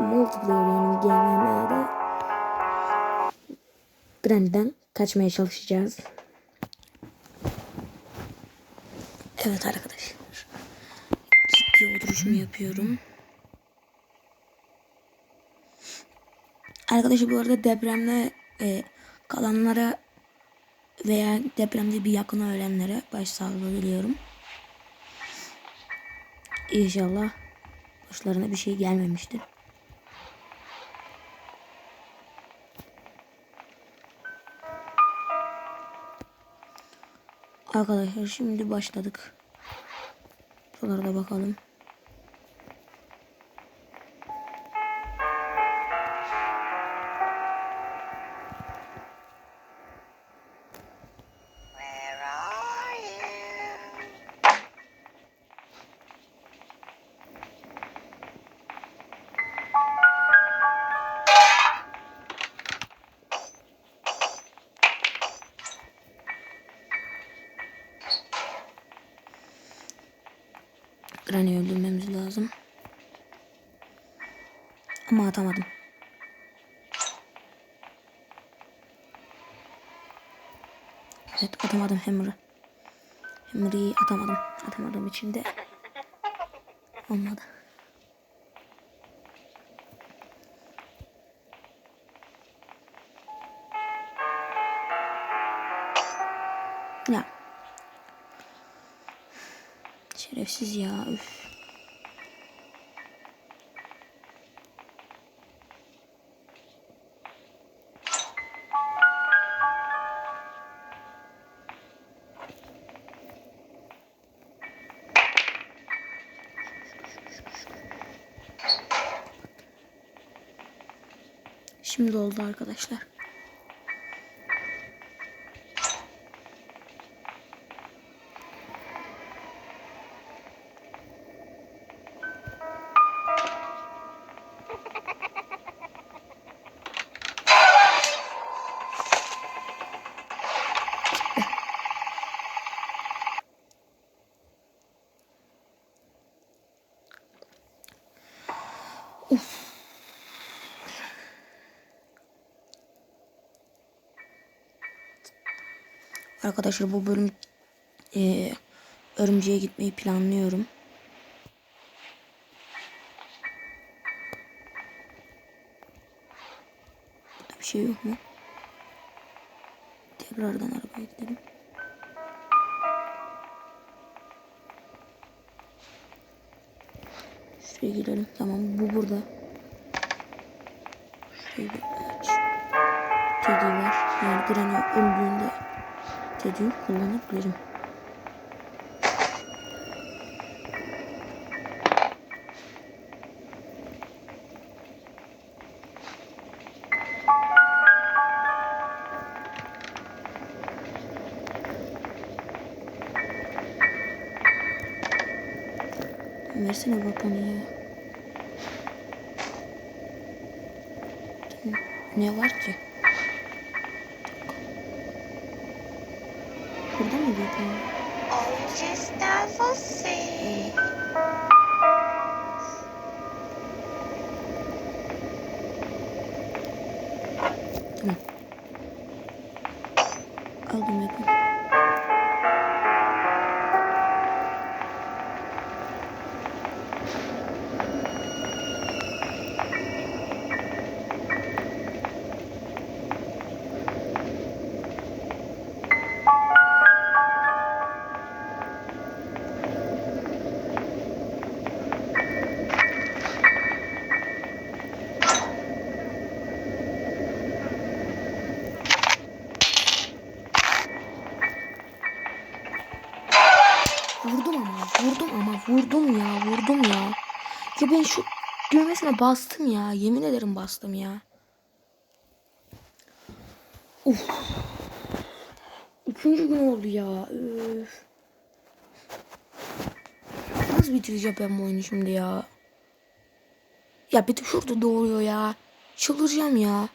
multiplayer yani GMM'de Granny'den kaçmaya çalışacağız. Evet arkadaşlar. Ciddi oturuşumu yapıyorum. Arkadaşlar bu arada depremde e, kalanlara veya depremde bir yakını ölenlere başsağlığı diliyorum. İnşallah başlarına bir şey gelmemiştir. Arkadaşlar şimdi başladık. Buralara da bakalım. Granny'i öldürmemiz lazım. Ama atamadım. Evet atamadım Hammer'ı. Hammer'ı atamadım. Atamadığım için de olmadı. Ya. Şerefsiz ya. Üf. Şimdi oldu arkadaşlar. Arkadaşlar bu bölüm eee örümceğe gitmeyi planlıyorum. Burada bir şey yok mu? Tekrardan arabaya gidelim. Şuraya gidelim. Tamam bu burada. Şurayı bir aç. Teddy var. Yani Granny öldüğünde Teddy'yi kullanabilirim. Versene babanı ya. Ne var ki? Burada mı Onde está você? Düğmesine bastım ya, yemin ederim bastım ya. Uf. Üçüncü gün oldu ya. Üf. Nasıl bitireceğim ben bu oyunu şimdi ya? Ya bir de şurada doğuyor ya. Çıldıracağım ya.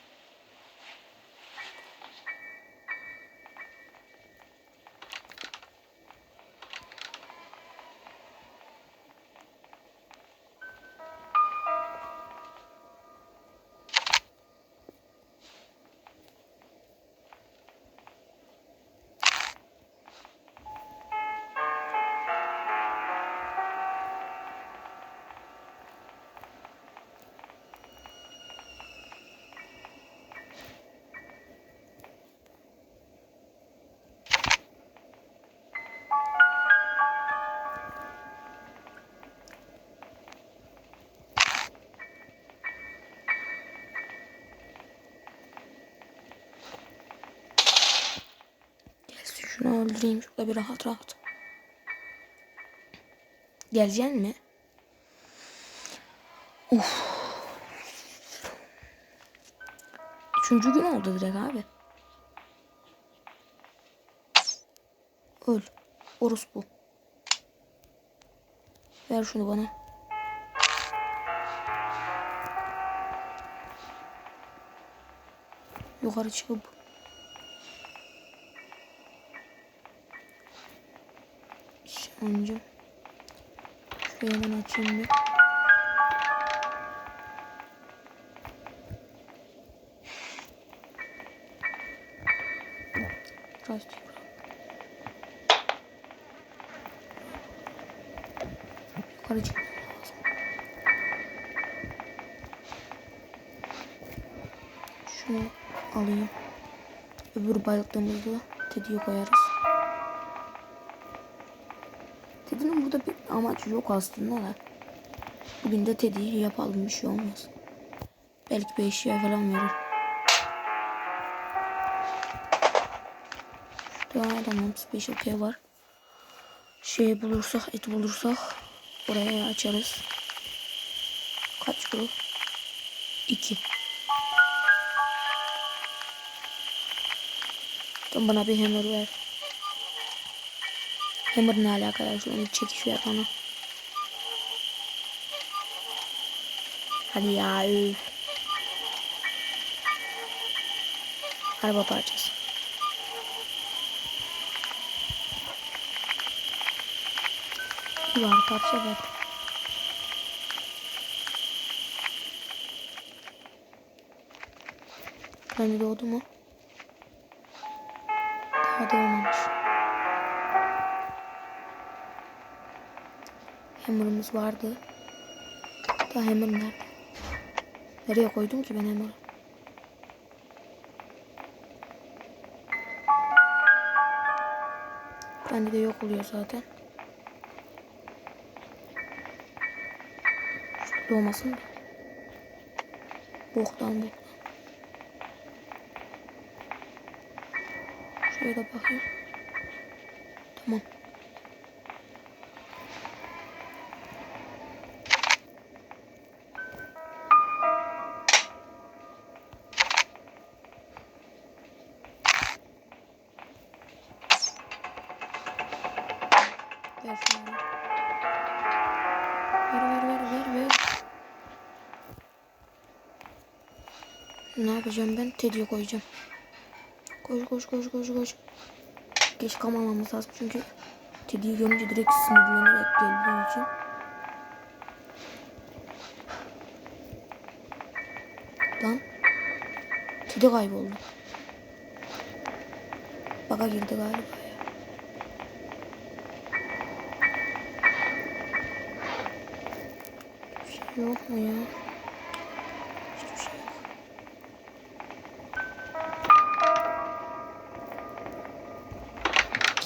Şunu öldüreyim şurada bir rahat rahat. Gelecek mi? Uf. Üçüncü gün oldu direkt abi. Öl. Orospu. Ver şunu bana. Yukarı çıkıp Şancım. Şurayı hemen açayım bir. Biraz Yukarı lazım. Şunu alayım. Öbür balıklığımızı tediye koyarız. Teddy'nin burada bir amacı yok aslında da. Bugün de Teddy'yi yapalım bir şey olmaz. Belki bir eşya falan verir. Şurada tamam special key var. Şey bulursak et bulursak oraya açarız. Kaç bu? 2. Tamam bana bir hammer ver. Hammer ne alakalı? Onu çekiş ver bana. Hadi ya üf. Araba parçası. Bir var parça ver. Hani doğdu mu? Daha doğmamış. Hammer'ımız vardı. Daha hammer nerede? Nereye koydum ki ben hammer'ı? Bende de yok oluyor zaten. Şurada doğmasın da. Boktan boktan. Da bakayım. Tamam. Ne yapacağım ben? Teddy'ye koyacağım. Koş koş koş koş koş. Geç kalmamamız lazım çünkü Teddy'yi görünce direkt sinirlenerek geldiği için. Lan. Teddy kayboldu. Baka girdi galiba şey yok mu ya?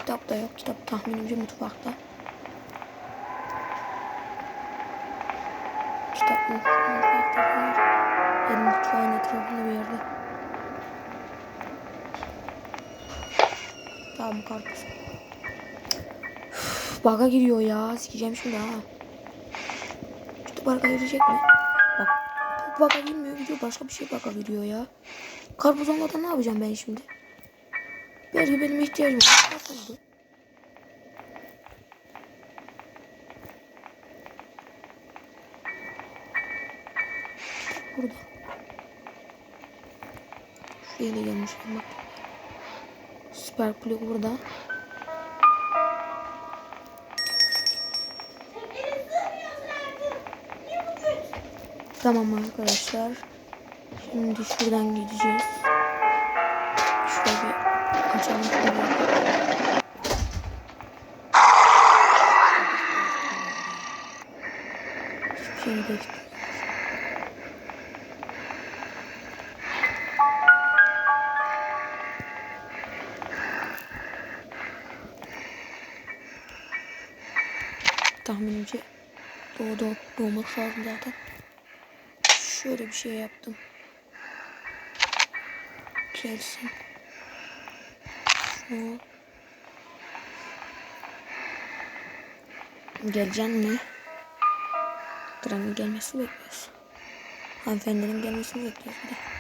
Kitap da yok. Kitap tahminimce mutfakta. Kitap? Mutfakta değil. Benim mutfağın etrafında bir yerde. Tamam karpuz. Üf, Baga giriyor ya. Sikeceğim şimdi ha. Şu baga girecek mi? Bak. Baga girmiyor. Video başka bir şey baga giriyor ya. Karpuz olmadan ne yapacağım ben şimdi? Belki benim ihtiyacım var. Karpuzdu. Burada. Şuraya da gelmiş. Bak. Süper plug burada. Tamam arkadaşlar. Şimdi şuradan gideceğiz. Şöyle bir açalım şurayı. Hiçbir şey de tahminimce doğdu doğmak lazım zaten. Şöyle bir şey yaptım. Gelsin. He. Mi? Trenin gelmesi bekliyoruz. Hanımefendinin gelmesini bekliyoruz bir.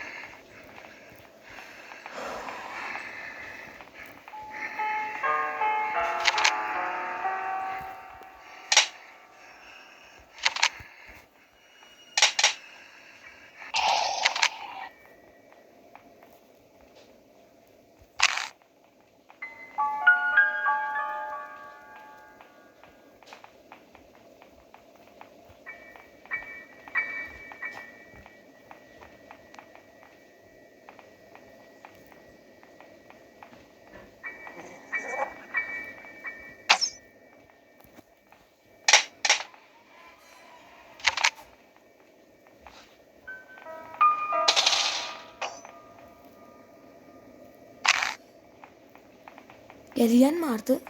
Geleceksin mi artık?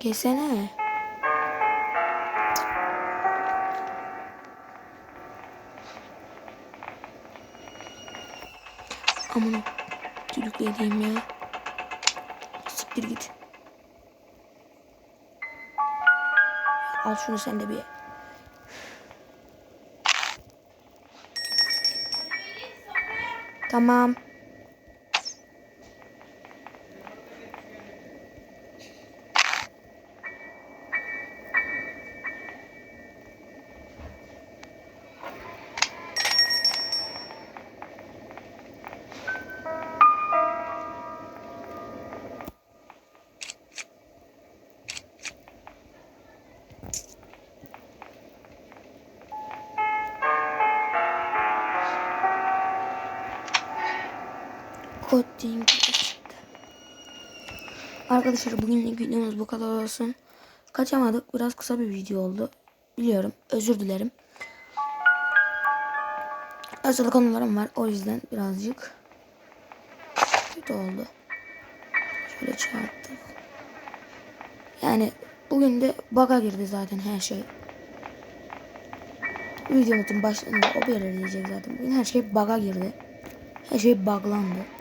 Gelsene. Aman düdüklediğim ya. Siktir git. Al şunu sen de bir. Tamam. Coding çıktı. Arkadaşlar bugünlük videomuz bu kadar olsun. Kaçamadık. Biraz kısa bir video oldu. Biliyorum. Özür dilerim. Özel konularım var. O yüzden birazcık kötü oldu. Şöyle çarptık. Yani bugün de bug'a girdi zaten her şey. Videomuzun başında o belirleyecek zaten. Bugün her şey bug'a girdi. Her şey buglandı.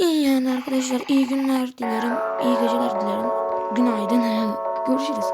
Yani arkadaşlar iyi günler dilerim. iyi geceler dilerim. Günaydın. Görüşürüz.